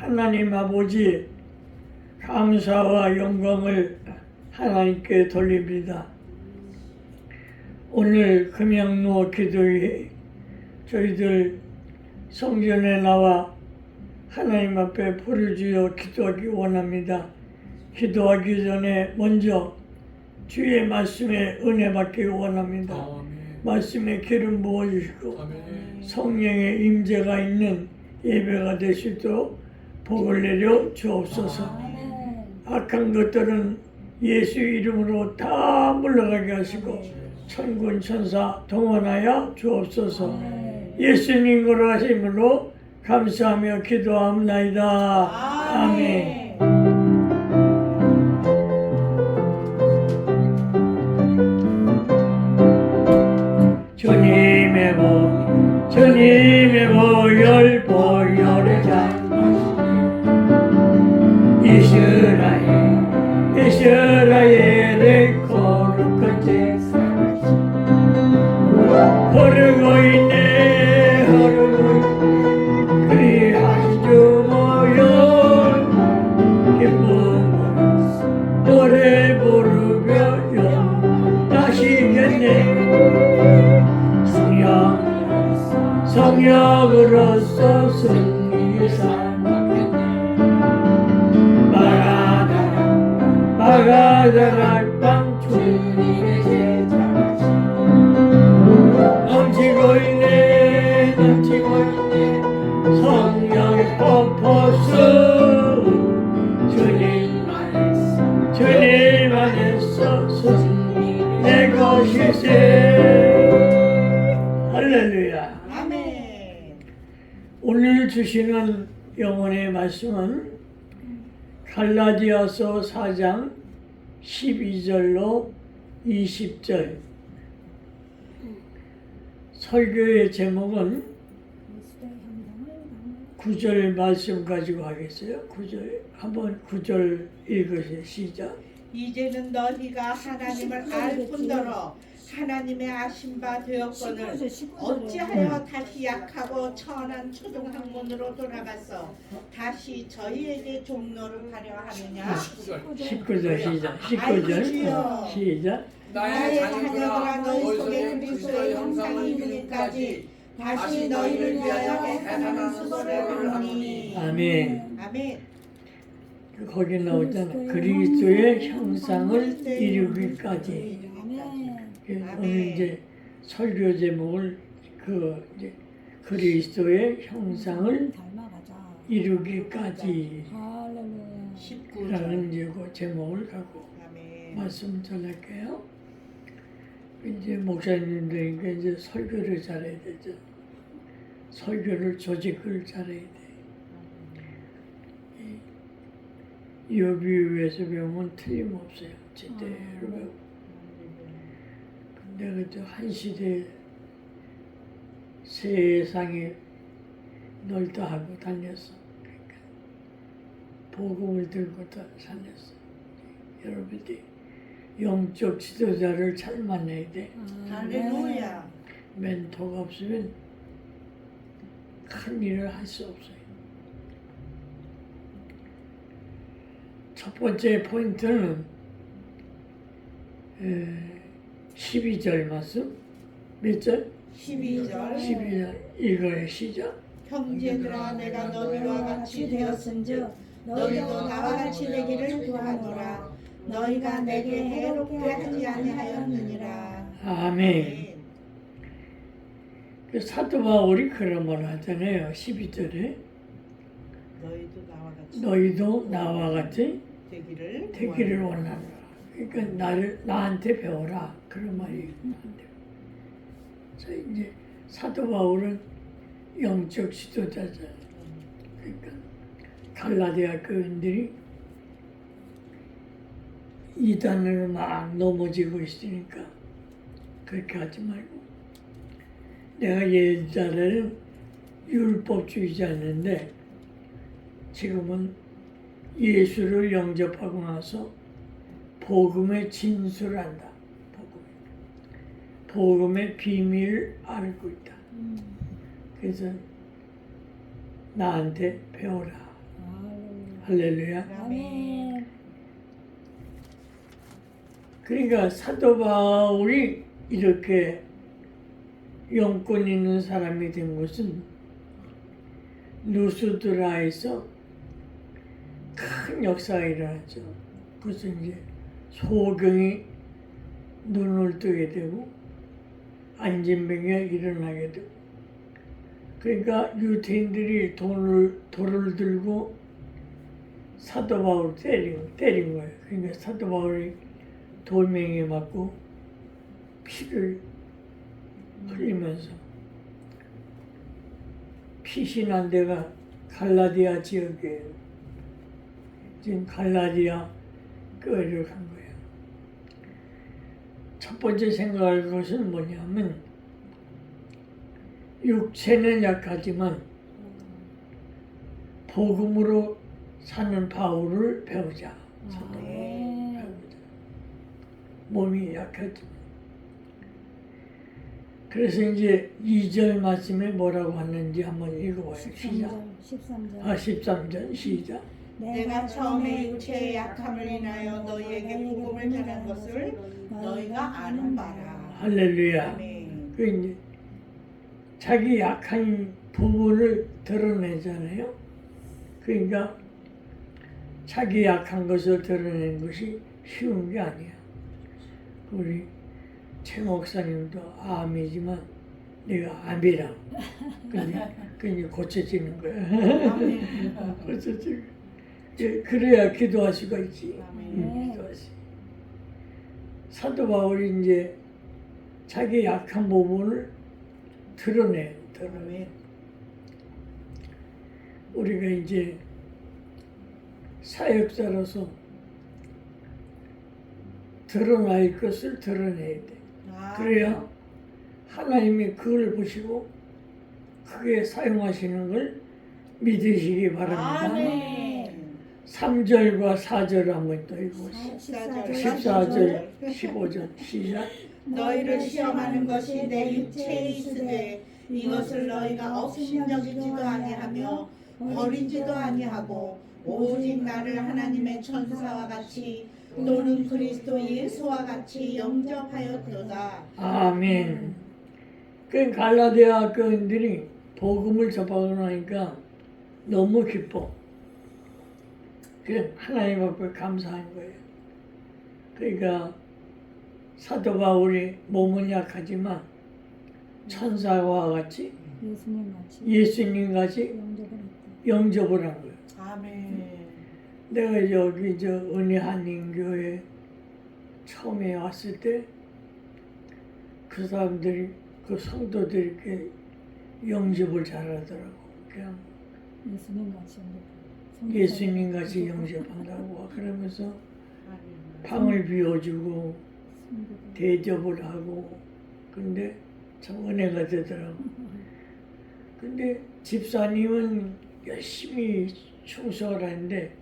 하나님 아버지 감사와 영광을 하나님께 돌립니다. 오늘 금양로 기도회 저희들 성전에 나와 하나님 앞에 부르짖어 기도하기 원합니다. 기도하기 전에 먼저 주의 말씀에 은혜 받기 원합니다. 아멘. 말씀에 기름 부어 주시고 아멘. 성령의 임재가 있는 예배가 되시도록 복을 내려 주옵소서. 악한 것들은 예수 이름으로 다 물러가게 하시고 천군 천사 동원하여 주옵소서. 예수님으로 하심으로 감사하며 기도합나이다. 아멘. 주시는 영혼의 말씀은 갈라디아서 4장 12절로 20절 설교의 제목은 9절 말씀 가지고 하겠어요. 9절 한번 9절 읽으세요. 시작. 이제는 너희가 하나님을 알 뿐더러 하나님의 아신 바 되었거늘 어찌하여 다시 약하고 천한 초등학문으로 돌아가서 다시 저희에게 종로를 하려 하느냐 19절 시작. 아이고, 19절 주여. 시작. 나의 자녀들아 너희 속에 그리스도의 형상이 이르기까지 다시 너희를 위하여 애타는 수고를 하노니 아멘. 아멘 거기 나오잖아. 그리스도의 형상을 이루기까지. 그 오늘 이제 설교 제목을 그 이제 그리스도의 형상을. 이루기까지 라는. 19절 이제 그 제목을 갖고 말씀 전할게요. 이제 목사님들이니까 이제 설교를 잘해야 되죠. 설교를 조직을 잘해야 돼. 요비유에서 배우면 틀림없어요. 제대로 배우고. 근데 그때 한 시대 세상에 넓다 하고 다녔어. 그러니까 복음을 들고 다 다녔어. 여러분들이 영적 지도자를 잘 만나야 돼. 할렐루야 멘토가 없으면 큰 일을 할 수 없어요. 첫 번째 포인트는 에, 12절 말씀? 몇 절? 12절. 12절. 읽어요. 시작. 형제들아 내가 너희와 같이 되었은즉 너희도 나와 같이 되기를 구하노라. 너희가 내게 해롭게 하지 아니하였느니라. 아멘. 그 사도 바울이 그런 말 하잖아요. 12절에. 너희도 나와 같이. 너희도 나와 같이 되기를 되기를 원하노라 그러니까 나를 나한테 배워라. 그런 말이 한대요. 자 이제 사도 바울은 영적 지도자잖아요. 그러니까 갈라디아 교인들이 이단으로 막 넘어지고 있으니까 그렇게 하지 말고 내가 옛날에는 율법주의자였는데 지금은 예수를 영접하고 나서 복음의 진술한다. 복음. 복음의 비밀을 알고 있다. 그래서 나한테 배워라. 할렐루야. 아멘. 그러니까 사도 바울이 이렇게 영권 있는 사람이 된 것은 누스드라에서 큰 역사가 일어났죠. 그것은 이제 소경이 눈을 뜨게 되고 안진병이 일어나게 되고 그러니까 유태인들이 돈을 돌을 들고 사도 바울 때린 때린 거예요. 그러니까 사도 바울이 돌멩이에 맞고 피를 흘리면서 피신한 데가 갈라디아 지역이에요. 지금 갈라디아 교회를 간 거예요. 첫 번째 생각할 것은 뭐냐면 육체는 약하지만 복음으로 사는 바울을 배우자. 바울을 아멘. 배우자. 몸이 약하지만. 그래서 이제 2절 말씀에 뭐라고 하는지 한번 읽어봐요. 시작. 13절, 13절. 아, 13절 시작. 내가 처음에 육체의 약함을 인하여 너희에게 복음을 전한 것을 너희가 아는 바라. 할렐루야. 아멘. 그 이제 자기 약한 부분을 드러내잖아요. 그러니까 자기 약한 것을 드러내는 것이 쉬운 게 아니야. 우리 최 목사님도 암이지만 내가 암이라. 근데 그게 고쳐지는 거야. 아멘. 고쳐지고. 이제 그래야 기도할 수가 있지. 음, 기도할 수. 사도 바울이 이제 자기 약한 부분을 드러내, 드러내. 우리가 이제 사역자로서 드러날 것을 드러내야 돼. 아, 그래야 하나님이 그걸 보시고 크게 사용하시는 걸 믿으시기 바랍니다. 아멘. 3절과 4절 한번 또 읽어보시죠. 14절. 14절, 15절 시작. 너희를 시험하는 것이 내 육체에 있으되 이것을 너희가 업신여기지도 아니하며 버리지도 아니하고 오직 나를 하나님의 천사와 같이 또는 그리스도 예수와 같이 영접하였도다. 아멘. 그 갈라디아 교인들이 복음을 접하고 나니까 너무 기뻐. 그 하나님 앞에 감사한 거예요. 그러니까 사도 바울이 몸은 약하지만 천사와 같이 예수님 같이 예수님 같이 영접을. 영접을 한 거예요. 아멘. 내가 여기 저 은혜 한인교회 처음에 왔을 때 그 사람들이 그 성도들이 이렇게 영접을 잘하더라고. 그냥 예수님 같이 영접. 예수님 같이 영접한다고 그러면서. 방을 비워주고. 대접을 하고 근데 참 은혜가 되더라고. 근데 집사님은 열심히 충성을 하는데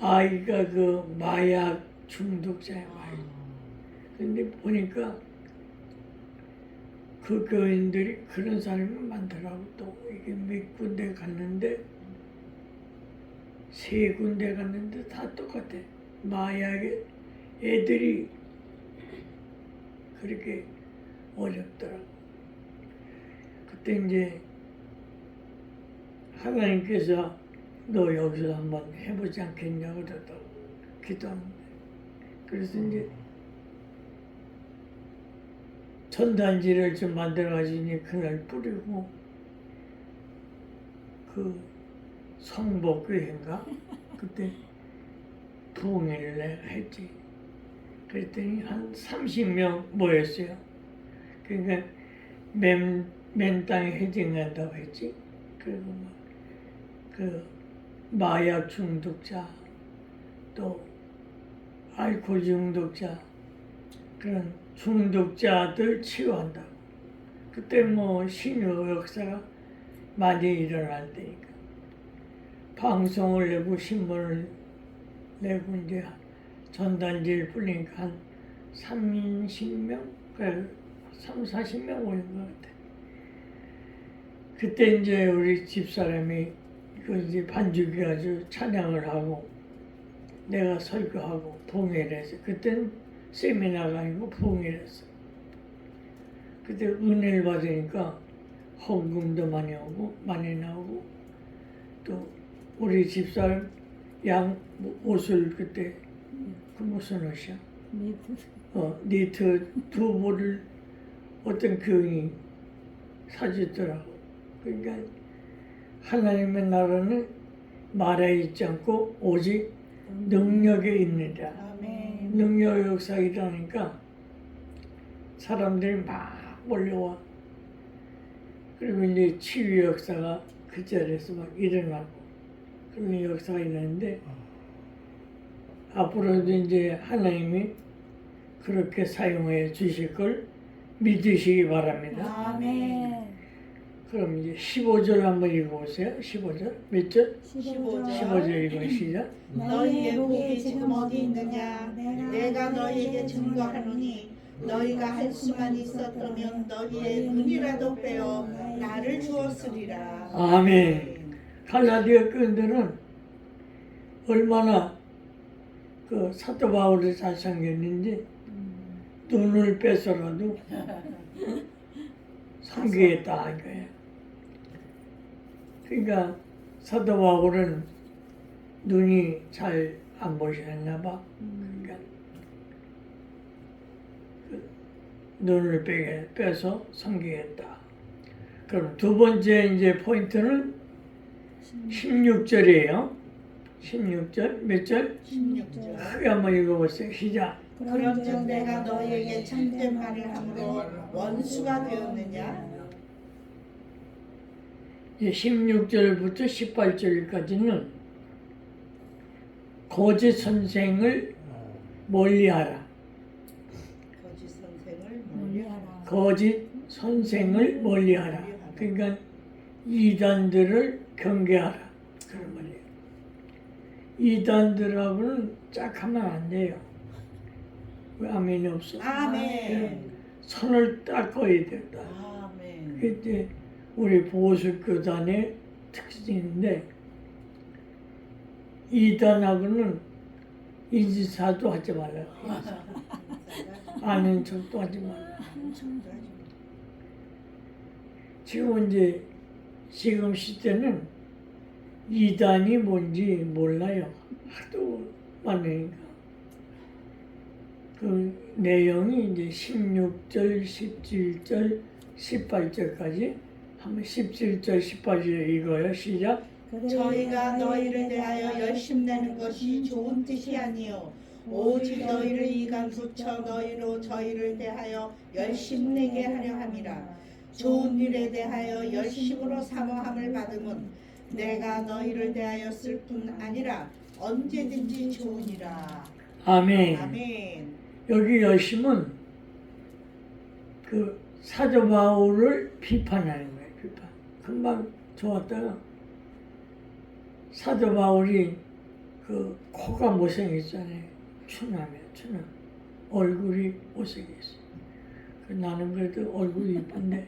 아이가 그 마약 중독자야 마약. 근데 보니까 그 교인들이 그런 사람이 많더라고 또 이게 몇 군데 갔는데 세 군데 갔는데 다 똑같아. 마약에 애들이 그렇게 어렵더라고. 그때 이제 하나님께서 너 여기서 한번 해보지 않겠냐고 그러더라고. 기도하는데 그래서 이제 전단지를 좀 만들어가지고 그날 뿌리고 그 성복교회인가 그때 내가 했지 그랬더니 한 30명 모였어요 그러니까 맨, 맨 땅에 해징한다고 했지 그리고 막그 마약 중독자 또 알코올 중독자 그런 중독자들 치유한다고. 그때 뭐 신유 역사가 많이 일어날 때니까. 방송을 내고 신문을 내고 이제 전단지를 뿌리니까 한 30명? 그래, 3, 40명 오는 것 같아. 그때 이제 우리 집사람이 그 이제 반주기 가지고 찬양을 하고 내가 설교하고 부흥회를 했어. 그땐 세미나가 아니고 부흥회를 했어. 그때 은혜를 받으니까 헌금도 많이 오고 많이 나오고 또 우리 집사람 양 옷을 그때 그 무슨 옷이야? 니트. 어, 니트 두 벌을 어떤 교인이 사주더라고. 그러니까 하나님의 나라는 말에 있지 않고 오직 능력에. 아멘. 능력 역사 일하니까 사람들이 막 몰려와. 그리고 이제 치유 역사가 그 자리에서 막 일어나고 그런 역사가 일어나는데 앞으로도 이제 하나님이 그렇게 사용해 주실 걸 믿으시기 바랍니다. 아멘. 그럼 이제 15절 한번 읽어보세요. 15절. 몇 절? 15절. 15절 읽어 시작. 너희의 복이 지금 어디 있느냐? 내가 너희에게 증거하노니 너희가 할 수만 있었다면 너희의 눈이라도 빼어 나를 주었으리라. 아멘. 갈라디아 교인들은 얼마나 그 사도 바울을 잘 섬겼는지 눈을 빼서라도 섬기겠다 이거예요. 그러니까 사도 바울은 눈이 잘 안 보셨나 봐. 그러니까 그 눈을 빼게 빼서 섬기겠다. 그럼 두 번째 이제 포인트는 16절이에요. 16절 몇 절? 16절. 크게 한번 읽어보세요. 시작. 그런즉 내가 너희에게 참된 말을 함으로 원수가 되었느냐? 이제 16절부터 18절까지는 거짓 선생을 멀리하라. 거짓 선생을 멀리하라. 거짓 선생을 멀리하라. 그러니까 이단들을 경계하라. 그런 말이에요. 이단들하고는 짝하면 안 돼요. 왜 아멘이 없어? 아멘. 선을 닦아야 된다. 아멘. 그때 우리 보수교단의 특징인데 이단하고는 인지사도 하지 말라. 아는 척도 하지 말라. 지금 이제 지금 시대는 이단이 뭔지 몰라요. 하도 많으니까. 그 내용이 이제 16절, 17절, 18절까지 한번 17절, 18절 읽어요. 시작. 저희가 너희를 대하여 열심 내는 것이 좋은 뜻이 아니요 오직 너희를 이간 붙여 너희로 저희를 대하여 열심 내게 하려 함이라 좋은 일에 대하여 열심으로 사모함을 받음은 내가 너희를 대하여 쓸뿐 아니라 언제든지 좋으니라 아멘. 아멘 여기 열심은 그 사도 바울을 비판하는 거예요. 비판. 금방 좋았다가 사도 바울이 그 코가 못생겼잖아요. 추남이야, 추남. 얼굴이 못생겼어. 그 나는 그래도 얼굴이 이쁜데.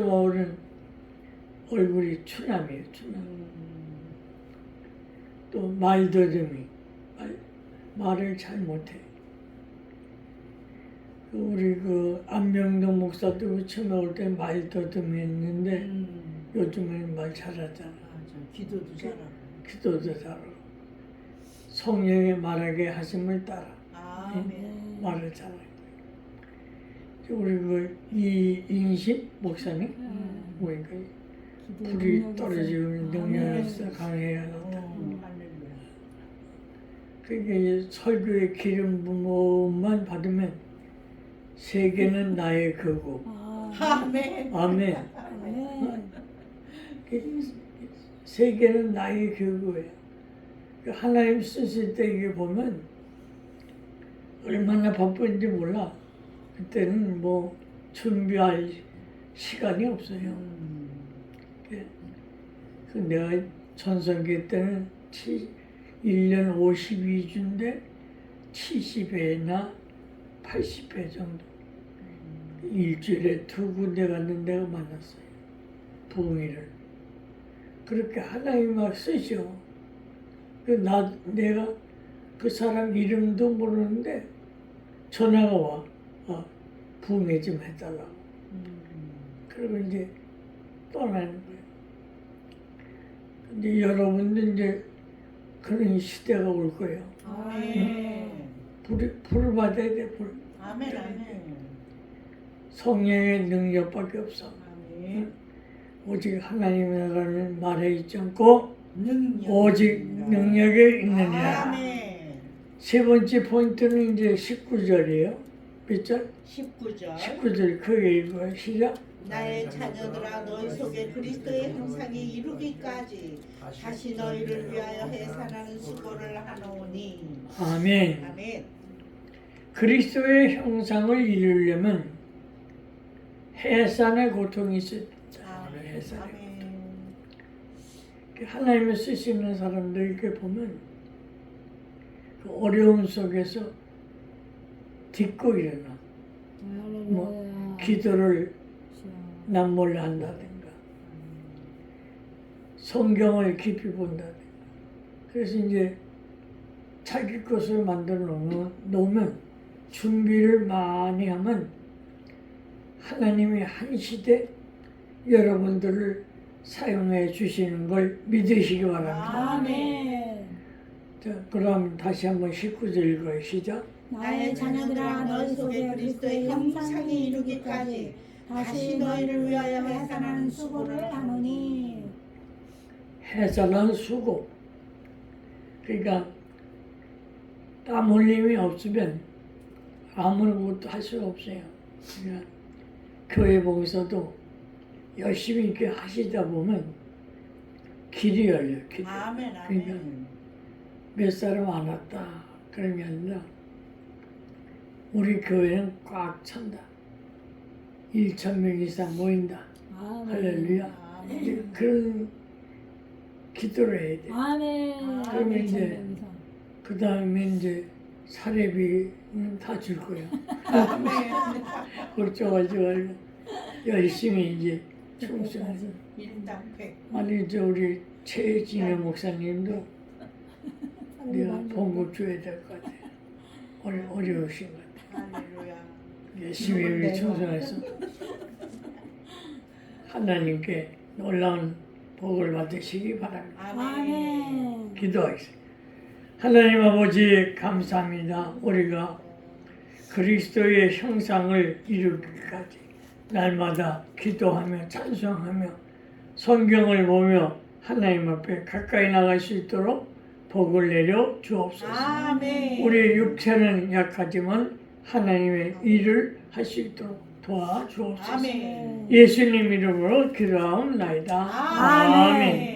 바울은 얼굴이 추남이에요, 추남. 또 말더듬이 말, 말을 잘 못해. 그 우리 그 안명동 목사도 처음에 올때 말더듬이 했는데 요즘에는 말 잘하잖아. 기도도 잘하고 기도도 잘하고 성령의 말하게 하심을 따라 아멘 말을 잘하고. 우리 그 이인심 목사님 음. 보니까 기도의 불이 능력이. 능력에서 강해야겠다. 어, 할렐루야 그러니까 이제 설교의 기름 부음만 받으면 세계는 나의 거고 아, 아멘 아멘. 그 세계는 나의 교구예요. 그 하나님 쓰실 때 이게 보면 얼마나 바쁜지 몰라. 그때는 뭐 준비할 시간이 없어요. 음. 그, 그 내가 전성기 때는 1년 52주인데 70회나 80회 정도 일주일에 두 군데 갔는 데가 많았어요. 부흥회를. 그렇게 하나님 막 쓰셔. 그나 내가 그 사람 이름도 모르는데 전화가 와. 아, 부흥회 좀 해달라고. 그리고 이제 떠나는 거예요. 근데 여러분도 이제 그런 시대가 올 거예요. 아멘. 불, 불을 받아야 돼, 불. 아멘. 아멘. 성령의 능력밖에 없어. 아멘. 오직 하나님의 나라를 말해 있지 않고 능력. 오직 능력에 있느니라. 아멘. 세 번째 포인트는 이제 19절이에요. 몇 절? 19절. 19절 크게 읽어요. 시작. 나의 자녀들아 너희 속에 그리스도의 형상이 이루기까지 다시 너희를 위하여 해산하는 수고를 하노니 아멘. 아멘 그리스도의 형상을 이루려면 해산의 고통이 있습니다. 아멘 해산의 아멘 하나님을 쓰시는 사람들 이렇게 보면 그 어려움 속에서 딛고 일어나 뭐, 기도를 남몰래 한다든가 성경을 깊이 본다든가 그래서 이제 자기 것을 만들어 놓으면, 놓으면 준비를 많이 하면 하나님이 한 시대 여러분들을 사용해 주시는 걸 믿으시기 바랍니다. 아멘. 자, 그럼 다시 한번 19절 읽어요. 시작. 나의 자녀들아 너희 속에 그리스도의 형상이 이루기까지 다시 너희를 위하여 해산하는 수고를 하노니 해산한 수고. 그러니까 땀 흘림이 없으면 아무것도 할 수가 없어요. 그러니까 교회 봉사도 열심히 이렇게 하시다 보면 길이 열려. 길. 아멘 그러니까 아멘 몇 사람 안 왔다 그런 게 아니라 우리 교회는 꽉 찬다. 1천 명 이상 모인다. 할렐루야. 아멘 이제 그런 기도를 해야 돼. 아멘. 그러면 이제 그 다음에 이제 사례비는 다 줄 거야. 걱정하지 열심히 이제 충성해서. 일당 백 아니 저 우리 최진혜 목사님도 내가 봉급 줘야 될 것 같아. 어려, 어려우신 것 같아. 할렐루야 열심히 우리 충성해서 하나님께 놀라운 복을 받으시기 바랍니다. 아멘. 기도하겠습니다. 하나님 아버지 감사합니다. 우리가 그리스도의 형상을 이루기까지 날마다 기도하며 찬송하며 성경을 보며 하나님 앞에 가까이 나갈 수 있도록 복을 내려 주옵소서. 아멘 우리 육체는 약하지만 하나님의 일을 할 수 있도록 도와주옵소서. 아멘 예수님 이름으로 기도하옵나이다. 아멘